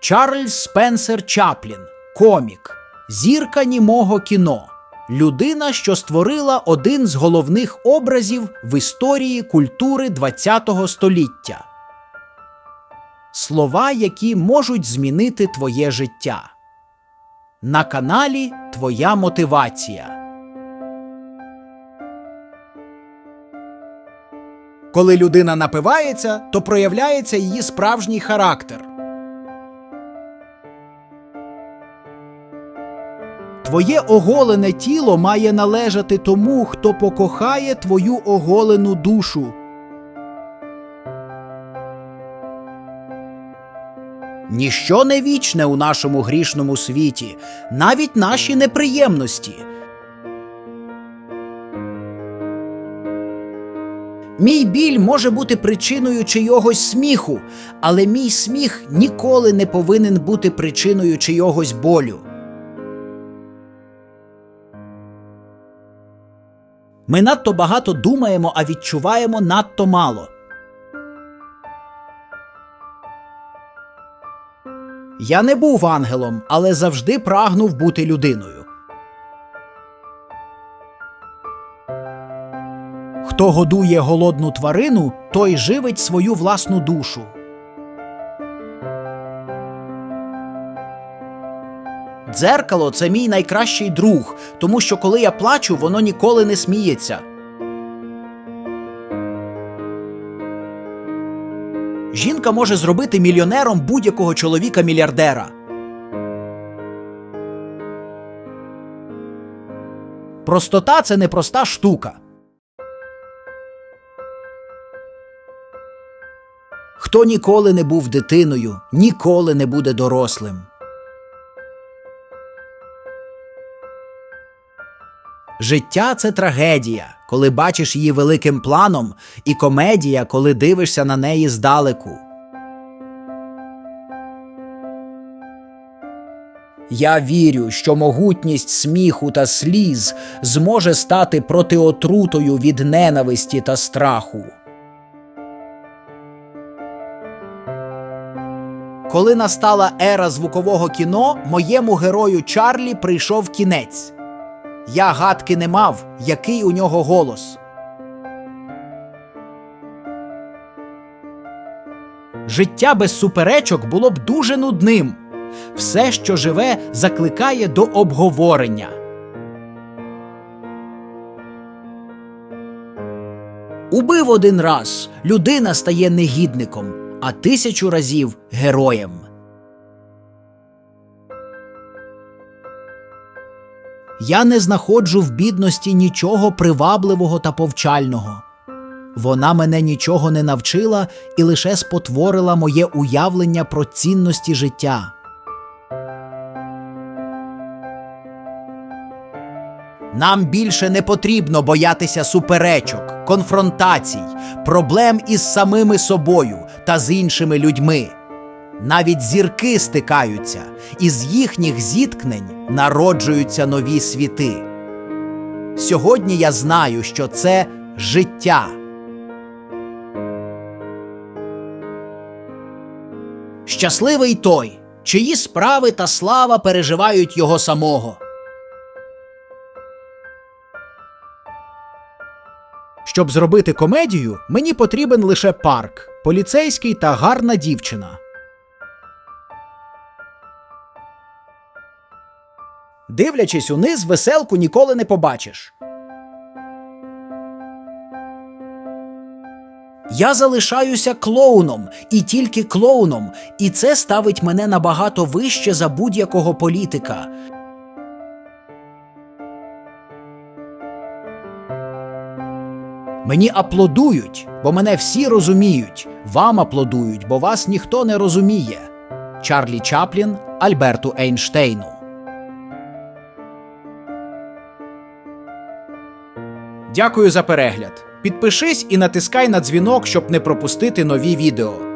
Чарльз Спенсер Чаплін, комік, зірка німого кіно, людина, що створила один з головних образів в історії культури ХХ століття. Слова, які можуть змінити твоє життя. На каналі Твоя мотивація. Коли людина напивається, то проявляється її справжній характер. Твоє оголене тіло має належати тому, хто покохає твою оголену душу. Ніщо не вічне у нашому грішному світі, навіть наші неприємності. Мій біль може бути причиною чийогось сміху, але мій сміх ніколи не повинен бути причиною чийогось болю. Ми надто багато думаємо, а відчуваємо надто мало. Я не був ангелом, але завжди прагнув бути людиною. Хто годує голодну тварину, той живить свою власну душу. Дзеркало це мій найкращий друг, тому що коли я плачу, воно ніколи не сміється. Жінка може зробити мільйонером будь-якого чоловіка-мільярдера. Простота це непроста штука. Хто ніколи не був дитиною, ніколи не буде дорослим. Життя це трагедія, коли бачиш її великим планом, і комедія, коли дивишся на неї здалеку. Я вірю, що могутність сміху та сліз зможе стати протиотрутою від ненависті та страху. Коли настала ера звукового кіно, моєму герою Чарлі прийшов кінець. Я гадки не мав, який у нього голос. Життя без суперечок було б дуже нудним. Все, що живе, закликає до обговорення. Убив один раз, людина стає негідником, а тисячу разів героєм. Я не знаходжу в бідності нічого привабливого та повчального. Вона мене нічого не навчила і лише спотворила моє уявлення про цінності життя. Нам більше не потрібно боятися суперечок, конфронтацій, проблем із самими собою та з іншими людьми. Навіть зірки стикаються, і з їхніх зіткнень народжуються нові світи. Сьогодні я знаю, що це життя. Щасливий той, чиї справи та слава переживають його самого. Щоб зробити комедію, мені потрібен лише парк, поліцейський та гарна дівчина. Дивлячись униз, веселку ніколи не побачиш. Я залишаюся клоуном і тільки клоуном, і це ставить мене набагато вище за будь-якого політика. Мені аплодують, бо мене всі розуміють. Вам аплодують, бо вас ніхто не розуміє. Чарлі Чаплін Альберту Ейнштейну. Дякую за перегляд. Підпишись і натискай на дзвінок, щоб не пропустити нові відео.